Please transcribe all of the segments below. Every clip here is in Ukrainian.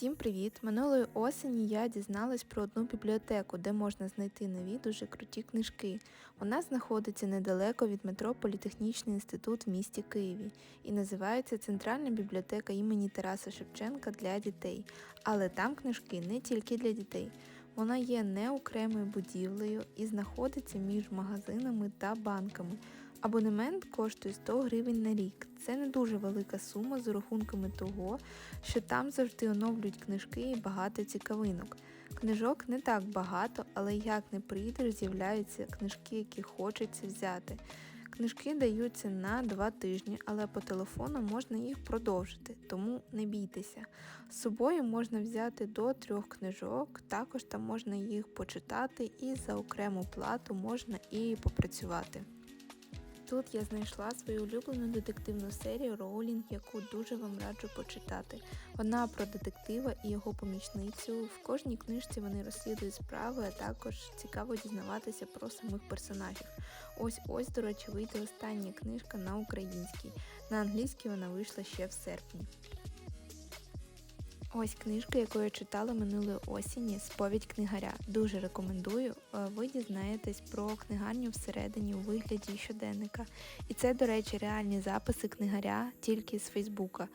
Всім привіт! Минулої осені я дізналась про одну бібліотеку, де можна знайти нові дуже круті книжки. Вона знаходиться недалеко від метро Політехнічний інститут в місті Києві і називається Центральна бібліотека імені Тараса Шевченка для дітей. Але там книжки не тільки для дітей. Вона є не окремою будівлею і знаходиться між магазинами та банками. Абонемент коштує 100 гривень на рік. Це не дуже велика сума з рахунками того, що там завжди оновлюють книжки і багато цікавинок. Книжок не так багато, але як не прийдеш, з'являються книжки, які хочеться взяти. Книжки даються на два тижні, але по телефону можна їх продовжити, тому не бійтеся. З собою можна взяти до трьох книжок, також там можна їх почитати і за окрему плату можна і попрацювати. Тут я знайшла свою улюблену детективну серію Роулінг, яку дуже вам раджу почитати. Вона про детектива і його помічницю. В кожній книжці вони розслідують справи, а також цікаво дізнаватися про самих персонажів. Ось ось, до речі, вийде остання книжка на українській. На англійській вона вийшла ще в серпні. Ось книжка, яку я читала минулої осені Сповідь книгаря. Дуже рекомендую. Е, Ви дізнаєтесь про книгарню всередині у вигляді щоденника. І це, до речі, реальні записи книгаря тільки з Фейсбука.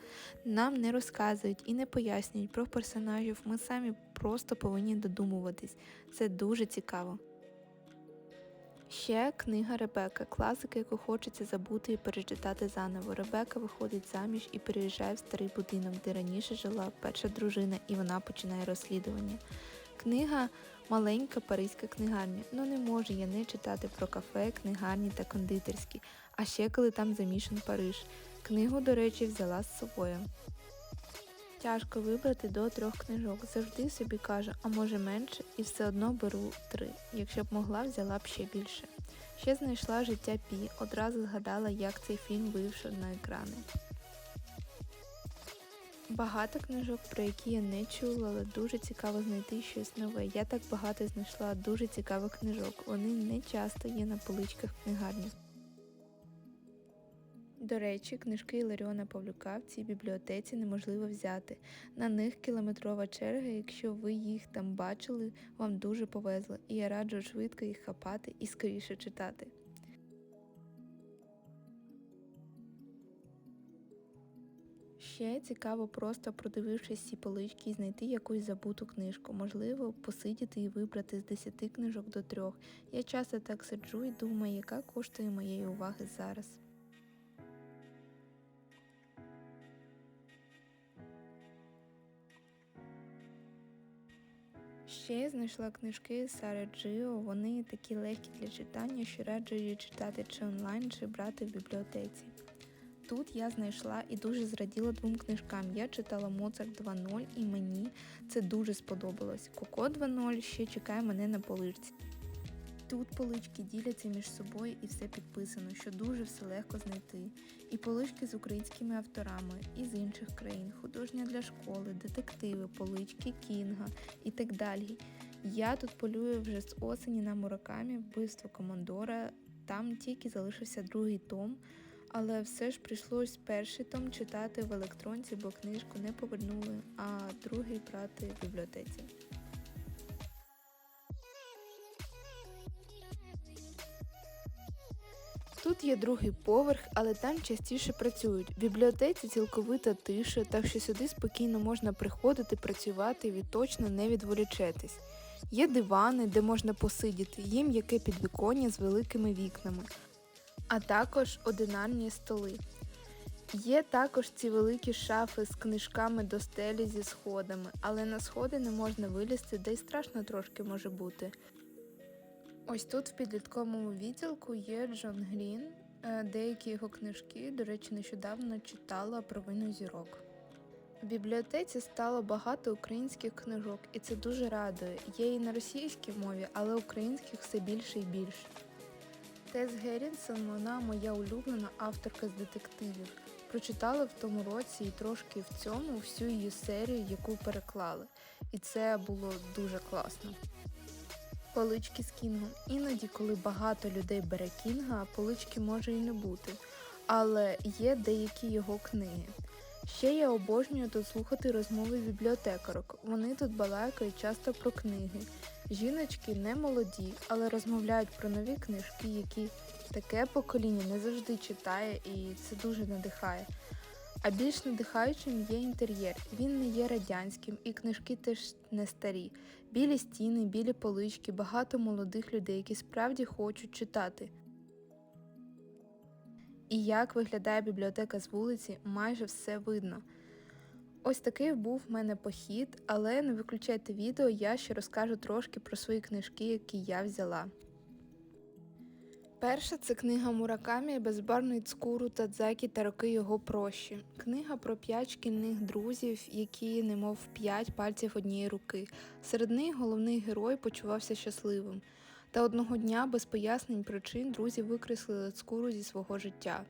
Нам не розказують і не пояснюють про персонажів. Ми самі просто повинні додумуватись. Це дуже цікаво. Ще книга Ребека, класика, яку хочеться забути і перечитати заново. Ребека виходить заміж і переїжджає в старий будинок, де раніше жила перша дружина, і вона починає розслідування. Книга маленька паризька книгарня. Ну не можу я не читати про кафе, книгарні та кондитерські, а ще коли там замішан Париж. Книгу, до речі, взяла з собою. Тяжко вибрати до трьох книжок. Завжди собі кажу, а може менше, і все одно беру три. Якщо б могла, взяла б ще більше. Ще знайшла життя Пі, одразу згадала, як цей фільм вийшов на екрани. Багато книжок, про які я не чула, але дуже цікаво знайти щось нове. Я так багато знайшла дуже цікавих книжок. Вони не часто є на поличках книгарні. До речі, книжки Іларіона Павлюка в цій бібліотеці неможливо взяти. На них кілометрова черга, якщо ви їх там бачили, вам дуже повезло, і я раджу швидко їх хапати і скоріше читати. Ще цікаво просто продивившись ці полички і знайти якусь забуту книжку. Можливо, посидіти і вибрати з 10 книжок до трьох. Я часто так сиджу і думаю, яка коштує моєї уваги зараз. Ще я знайшла книжки Сари Джио. Вони такі легкі для читання, що раджу її читати чи онлайн, чи брати в бібліотеці. Тут я знайшла і дуже зраділа двом книжкам. Я читала Моцарт 2.0 і мені це дуже сподобалось. Коко 2.0 ще чекає мене на поличці. Тут полички діляться між собою і все підписано, що дуже все легко знайти. І полички з українськими авторами, і з інших країн, художня для школи, детективи, полички Кінга і так далі. Я тут полюю вже з осені на Муракамі, вбивство Командора. Там тільки залишився другий том, але все ж прийшлось перший том читати в електронці, бо книжку не повернули, а другий брати в бібліотеці. Тут є другий поверх, але там частіше працюють. В бібліотеці цілковита тиша, так що сюди спокійно можна приходити, працювати і від точно не відволічетись. Є дивани, де можна посидіти, є м'яке підвіконня з великими вікнами, а також одинарні столи. Є також ці великі шафи з книжками до стелі зі сходами, але на сходи не можна вилізти, де й страшно трошки може бути. Ось тут в підлітковому відділку є Джон Грін. Е, Деякі його книжки, до речі, нещодавно читала про вину зірок. В бібліотеці стало багато українських книжок, і це дуже радує. Є і на російській мові, але українських все більше і більше. Тес Геррінсон, вона моя улюблена авторка з детективів. Прочитала в тому році і трошки в цьому всю її серію, яку переклали. І це було дуже класно. Полички з Кінгом. Іноді, коли багато людей бере Кінга, полички може і не бути. Але є деякі його книги. Ще я обожнюю тут слухати розмови бібліотекарок. Вони тут балакають часто про книги. Жіночки не молоді, але розмовляють про нові книжки, які таке покоління не завжди читає, і це дуже надихає. А більш надихаючим є інтер'єр. Він не є радянським, і книжки теж не старі. Білі стіни, білі полички, багато молодих людей, які справді хочуть читати. І як виглядає бібліотека з вулиці, майже все видно. Ось такий був в мене похід, але не виключайте відео, я ще розкажу трошки про свої книжки, які я взяла. Перша це книга Муракамі Безбарний цкуру Тадзакі та роки його прощі. Книга про п'ять шкільних друзів, які, немов п'ять пальців однієї руки. Серед них головний герой почувався щасливим. Та одного дня без пояснень причин друзі викреслили цкуру зі свого життя.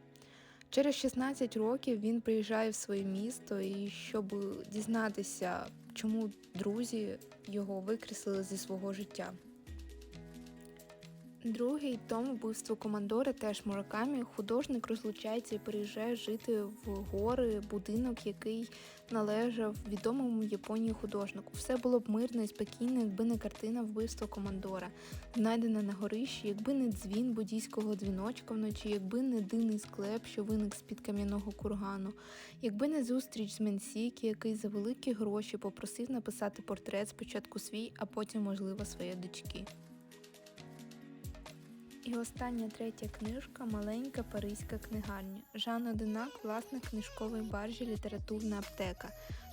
Через 16 років він приїжджає в своє місто, і щоб дізнатися, чому друзі його викреслили зі свого життя. Другий том вбивство командора теж Муракамі. Художник розлучається і переїжджає жити в гори, будинок, який належав відомому Японії художнику. Все було б мирно і спокійно, якби не картина вбивства командора, знайдена на горищі, якби не дзвін буддійського дзвіночка вночі, якби не дивний склеп, що виник з-під кам'яного кургану, якби не зустріч з Менсікі, який за великі гроші попросив написати портрет спочатку свій, а потім, можливо, своєї дочки. І остання третя книжка Маленька паризька книгарня. Жан Одинак, власник книжкової баржі Літературна аптека.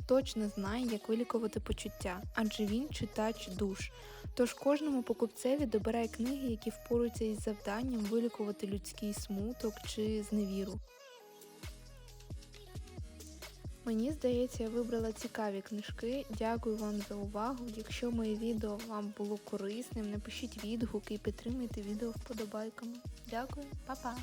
Точно знає, як вилікувати почуття, адже він читач душ. Тож кожному покупцеві добирає книги, які впоруються із завданням вилікувати людський смуток чи зневіру. Мені здається, я вибрала цікаві книжки. Дякую вам за увагу. Якщо моє відео вам було корисним, напишіть відгуки і підтримайте відео вподобайками. Дякую, па-па!